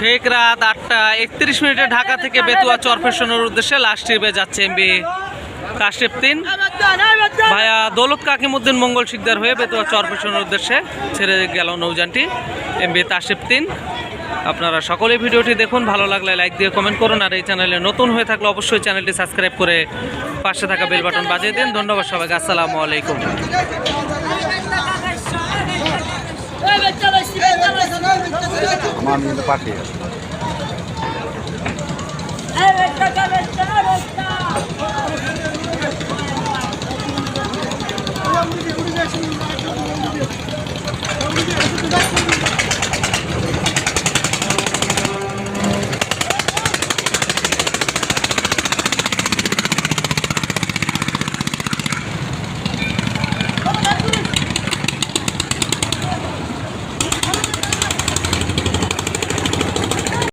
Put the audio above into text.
ঠিক রাত আটটা, একত্রিশ মিনিটে ঢাকা থেকে বেতুয়া চরফেশনের উদ্দেশ্যে লাস্ট ট্রিপে যাচ্ছে এমবি কাশিপ তিন ভাইয়া দৌলত কাকিমুদ্দিন মঙ্গল শিকদার হয়ে বেতুয়া চরফেশনের উদ্দেশ্যে ছেড়ে গেল নৌযানটি। এমবি তাশিপ তিন আপনারা সকলেই ভিডিওটি দেখুন, ভালো লাগলে লাইক দিয়ে কমেন্ট করুন, আর এই চ্যানেলে নতুন হয়ে থাকলে অবশ্যই চ্যানেলটি সাবস্ক্রাইব করে পাশে থাকা বেল বাটন বাজিয়ে দিন। ধন্যবাদ সবাইকে, আসসালামু আলাইকুম। আমার কিন্তু পাঠিয়ে আছে।